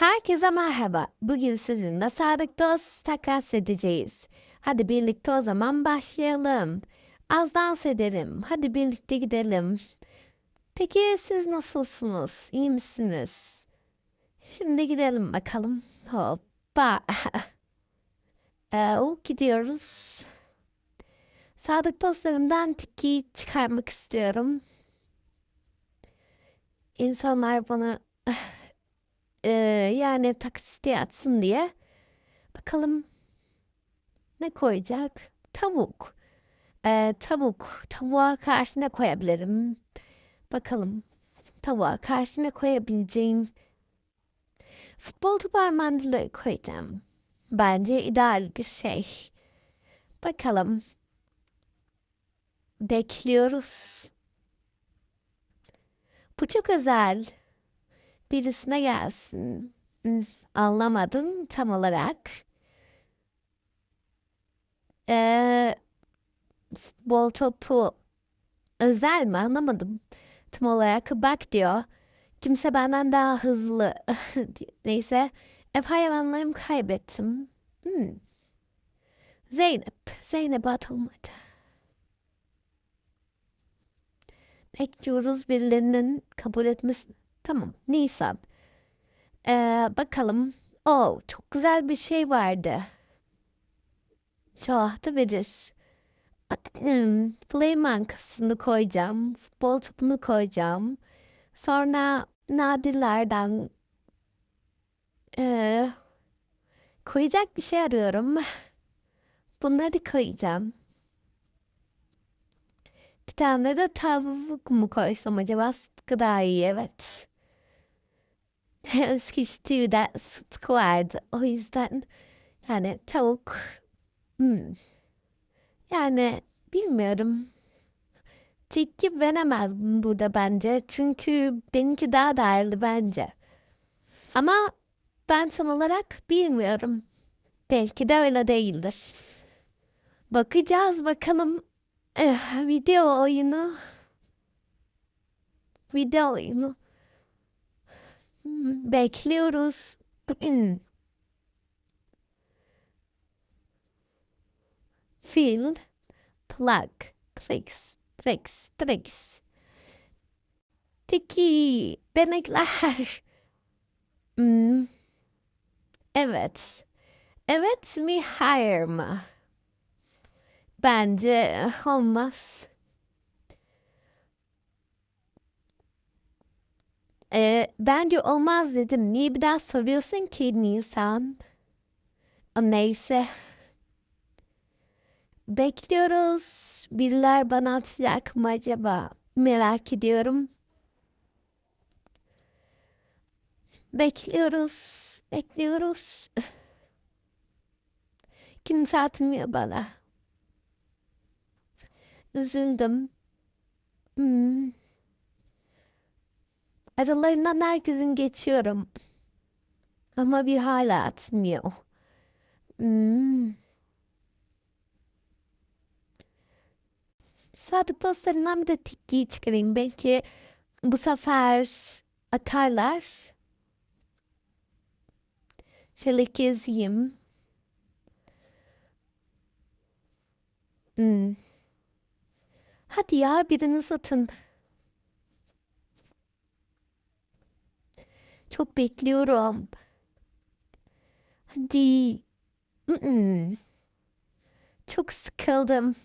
Herkese merhaba. Bugün sizinle sadık dost takas edeceğiz. Hadi birlikte o zaman başlayalım. Az dans edelim. Hadi birlikte gidelim. Peki siz nasılsınız? İyi misiniz? Şimdi gidelim bakalım. Hoppa. ee, gidiyoruz. Sadık dostlarımdan tiki çıkarmak istiyorum. İnsanlar bana e, yani taksite atsın diye. Bakalım ne koyacak? Tavuk. E, tavuk. Tavuğa karşı ne koyabilirim? Bakalım. Tavuğa karşı ne koyabileceğim? Futbol topu armandıları koyacağım. Bence ideal bir şey. Bakalım. Bekliyoruz. Bu çok özel. Birisine gelsin. Anlamadım tam olarak. Ee, futbol topu özel mi anlamadım. Tam olarak bak diyor. Kimse benden daha hızlı. Neyse. Ev hayvanlarımı kaybettim. Hmm. Zeynep. Zeynep atılmadı. Bekliyoruz birilerinin kabul etmesini. Tamam. Neyse. Ee, bakalım. Oh, çok güzel bir şey vardı. Şahı verir. Hmm, Play mankasını koyacağım. Futbol topunu koyacağım. Sonra nadirlerden ee, koyacak bir şey arıyorum. Bunları koyacağım. Bir tane de tavuk mu koysam acaba sıtkı daha iyi evet. Eski stüdyoda sıtkı vardı. O yüzden yani tavuk hmm. yani bilmiyorum. Tepki veremem burada bence. Çünkü benimki daha değerli bence. Ama ben tam olarak bilmiyorum. Belki de öyle değildir. Bakacağız bakalım. Eh, video oyunu. Video oyunu. Bekliyoruz. Fill, plug, clicks, clicks, tricks. Tiki, benekler. Hmm. Evet. Evet mi hayır mı? Bence olmaz. Ee, bence olmaz dedim. Niye bir daha soruyorsun ki Nisan? O neyse. Bekliyoruz. Biriler bana atacak mı acaba? Merak ediyorum. Bekliyoruz. Bekliyoruz. Kimse atmıyor bana. Üzüldüm. Hmm. Aralarından herkesin geçiyorum. Ama bir hala atmıyor. Hmm. Sadık dostlarından bir de tikki çıkarayım. Belki bu sefer akarlar. Şöyle gezeyim. Hmm. Hadi ya birini satın. Çok bekliyorum. Hadi. Çok sıkıldım.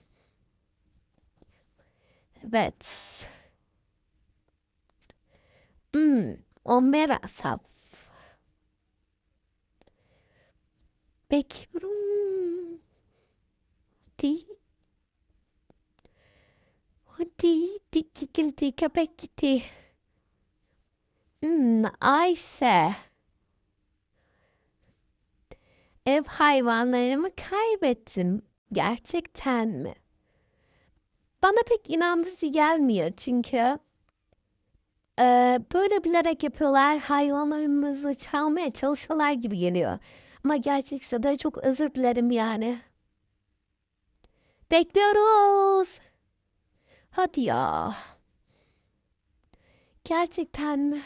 Evet. Hmm, o merasaf. Bekliyorum. Hadi. Hadi. Dik gitti. Köpek gitti. Hmm, Ayşe. Ev hayvanlarımı kaybettim. Gerçekten mi? Bana pek inandırıcı gelmiyor çünkü e, böyle bilerek yapıyorlar hayvanlarımızı çalmaya çalışıyorlar gibi geliyor. Ama gerçekse de çok özür dilerim yani. Bekliyoruz. Hadi ya. Gerçekten mi?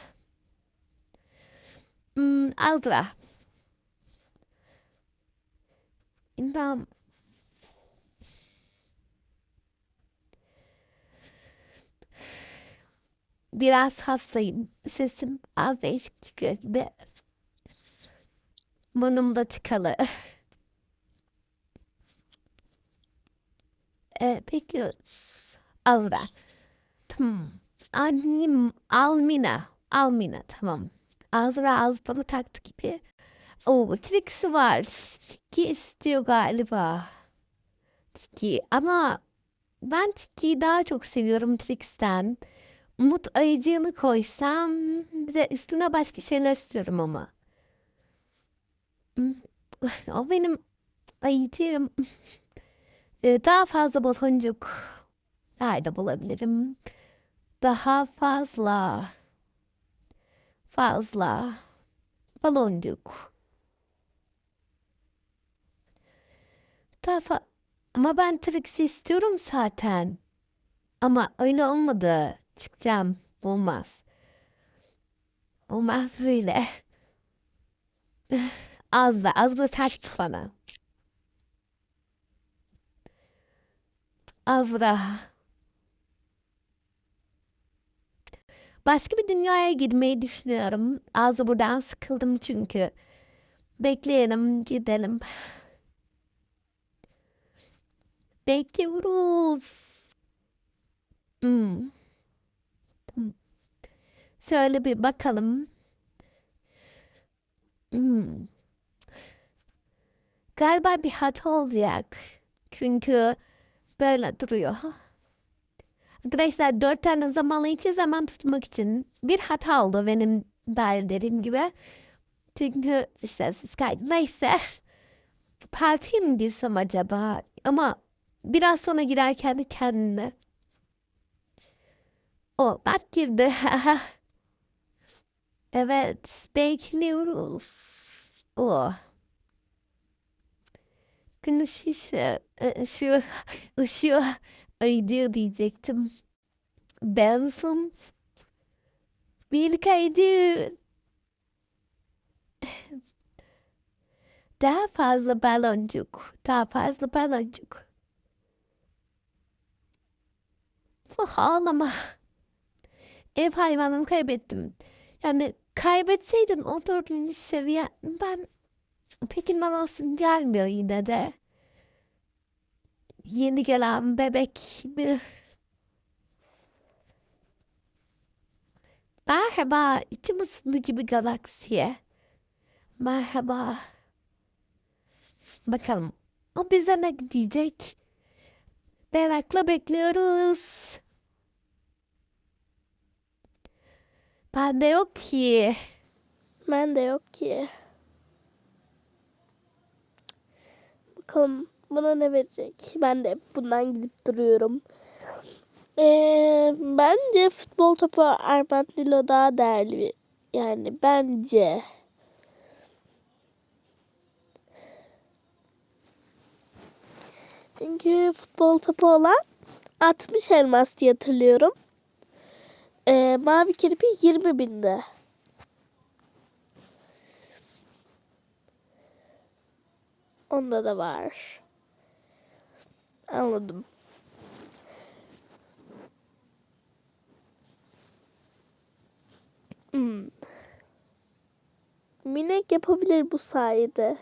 Hmm, Azra. İnam. Biraz hastayım. Sesim az değişik çıkıyor gibi. Burnum da tıkalı. Ee, bekliyoruz. Azra. Tamam. Annem Almina. Almina tamam. Azra az bana taktı gibi. Oo, Trixie var. Tiki istiyor galiba. Tiki ama ben Tiki'yi daha çok seviyorum Trix'ten. Umut ayıcığını koysam bize üstüne başka şeyler istiyorum ama. O benim ayıcığım. Ee, Daha fazla botoncuk nerede bulabilirim? Daha fazla fazla baloncuk. Daha fa- ama ben Trixie istiyorum zaten. Ama öyle olmadı. Çıkacağım. Olmaz. Olmaz böyle. Az da az sert bana. Avra. Başka bir dünyaya girmeyi düşünüyorum. Az da buradan sıkıldım çünkü. Bekleyelim, gidelim. Bekliyoruz. Hmm. Tamam. Şöyle bir bakalım. Hmm. Galiba bir hata olacak. Çünkü böyle duruyor. Arkadaşlar dört tane zamanla iki zaman tutmak için bir hata oldu benim dahil dediğim gibi. Çünkü işte siz. Neyse. Partiye mi girsem acaba? Ama biraz sonra girerken de kendine. O bak girdi. evet. Bekliyoruz. O. Gün ışığı, ışığı, ışığı, ayıcı diyecektim. Benson. Bir kaydı. Daha fazla baloncuk. Daha fazla baloncuk. Oh, ağlama. Ev hayvanımı kaybettim. Yani kaybetseydin o dördüncü seviye ben peki olsun gelmiyor yine de. Yeni gelen bebek bir Merhaba, içim ısındı gibi galaksiye. Merhaba. Bakalım o bize ne diyecek? Merakla bekliyoruz. Bende yok ki. Ben de yok ki. Bakalım bana ne verecek. Ben de bundan gidip duruyorum. Ee, bence futbol topu Armandillo daha değerli. Yani bence. Çünkü futbol topu olan 60 elmas diye hatırlıyorum. Ee, mavi kirpi 20 binde. Onda da var. Anladım. Hmm. Minek yapabilir bu sayede.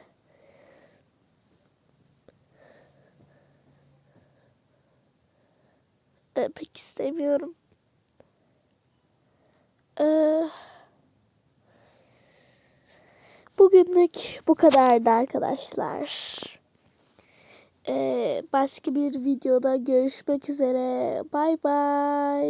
Ee, pek istemiyorum. Ee, bugünlük bu kadardı arkadaşlar. Başka bir videoda görüşmek üzere. Bay bay.